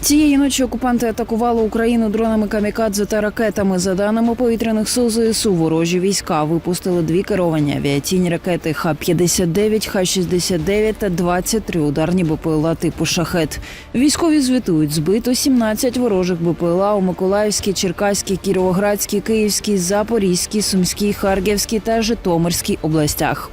Цієї ночі окупанти атакували Україну дронами камікадзе та ракетами. За даними повітряних сил ЗСУ, ворожі війська випустили дві керовані авіаційні ракети Х-59, Х-69 та 23 ударні БПЛА типу «Шахет». Військові звітують, збито 17 ворожих БПЛА у Миколаївській, Черкаській, Кіровоградській, Київській, Запорізькій, Сумській, Харківській та Житомирській областях.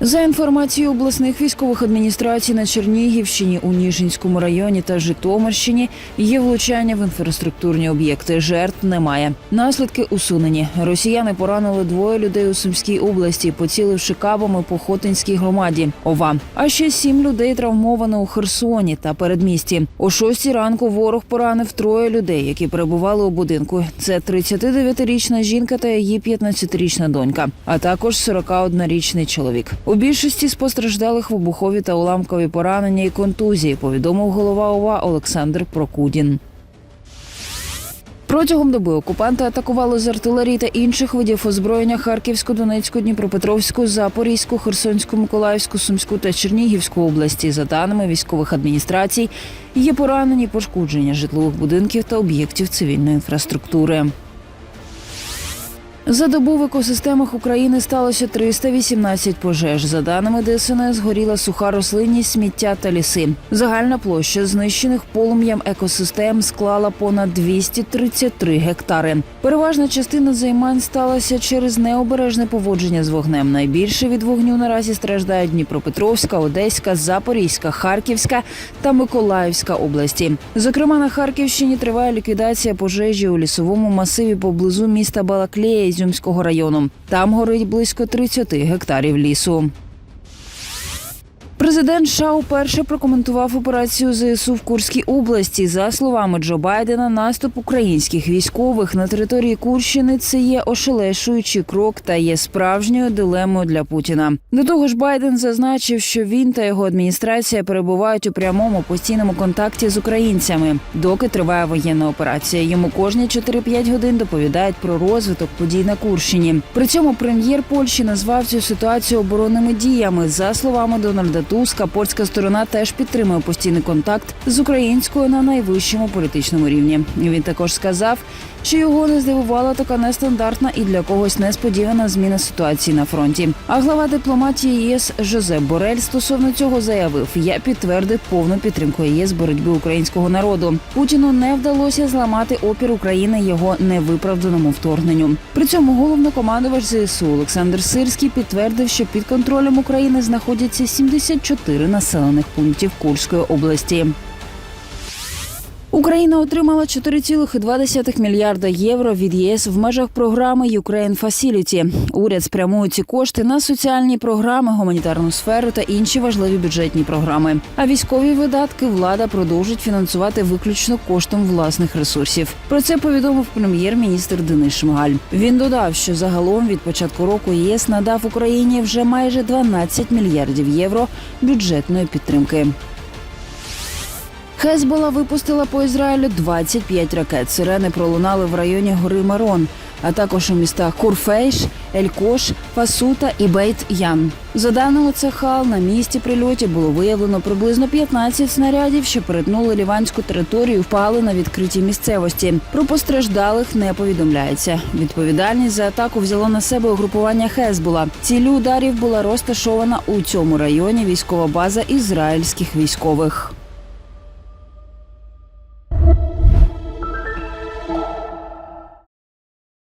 За інформацією обласних військових адміністрацій на Чернігівщині, у Ніжинському районі та Житомирщині є влучання в інфраструктурні об'єкти. Жертв немає. Наслідки усунені. Росіяни поранили двоє людей у Сумській області, поціливши кабами по Хотинській громаді. Ова. А ще сім людей травмовано у Херсоні та передмісті. О шостій ранку ворог поранив троє людей, які перебували у будинку. Це 39-річна жінка та її 15-річна донька, а також 41-річний чоловік. У більшості з постраждалих вибухові та уламкові поранення і контузії, повідомив голова ОВА Олександр Прокудін. Протягом доби окупанти атакували з артилерії та інших видів озброєння Харківську, Донецьку, Дніпропетровську, Запорізьку, Херсонську, Миколаївську, Сумську та Чернігівську області. За даними військових адміністрацій, є поранені пошкодження житлових будинків та об'єктів цивільної інфраструктури. За добу в екосистемах України сталося 318 пожеж. За даними ДСНС, згоріла суха рослинність, сміття та ліси. Загальна площа знищених полум'ям екосистем склала понад 233 гектари. Переважна частина займань сталася через необережне поводження з вогнем. Найбільше від вогню наразі страждають Дніпропетровська, Одеська, Запорізька, Харківська та Миколаївська області. Зокрема, на Харківщині триває ліквідація пожежі у лісовому масиві поблизу міста Балаклея Ізюмського району. Там горить близько 30 гектарів лісу. Президент США уперше прокоментував операцію ЗСУ в Курській області. За словами Джо Байдена, наступ українських військових на території Курщини це є ошелешуючий крок та є справжньою дилемою для Путіна. До того ж, Байден зазначив, що він та його адміністрація перебувають у прямому постійному контакті з українцями, доки триває воєнна операція. Йому кожні 4-5 годин доповідають про розвиток подій на Курщині. При цьому прем'єр Польщі назвав цю ситуацію оборонними діями. За словами Дональда Туска, польська сторона теж підтримує постійний контакт з українською на найвищому політичному рівні. Він також сказав, що його не здивувала така нестандартна і для когось несподівана зміна ситуації на фронті. А глава дипломатії ЄС Жозеп Борель стосовно цього заявив: я підтвердив повну підтримку ЄС боротьби українського народу. Путіну не вдалося зламати опір України його невиправданому вторгненню. При цьому головнокомандувач ЗСУ Олександр Сирський підтвердив, що під контролем України знаходяться 74 населених пунктів Курської області. Україна отримала 4,2 мільярда євро від ЄС в межах програми Ukraine Facility. Уряд спрямує ці кошти на соціальні програми, гуманітарну сферу та інші важливі бюджетні програми. А військові видатки влада продовжить фінансувати виключно коштом власних ресурсів. Про це повідомив прем'єр-міністр Денис Шмигаль. Він додав, що загалом від початку року ЄС надав Україні вже майже 12 мільярдів євро бюджетної підтримки. Хезбола випустила по Ізраїлю 25 ракет. Сирени пролунали в районі гори Марон, а також у містах Курфейш, Елькош, Фасута і Бейт Ян. За даними Цехал, на місці прильотів було виявлено приблизно 15 снарядів, що перетнули ліванську територію, впали на відкритій місцевості. Про постраждалих не повідомляється. Відповідальність за атаку взяло на себе угрупування Хезбола. Цілі ударів була розташована у цьому районі військова база ізраїльських військових.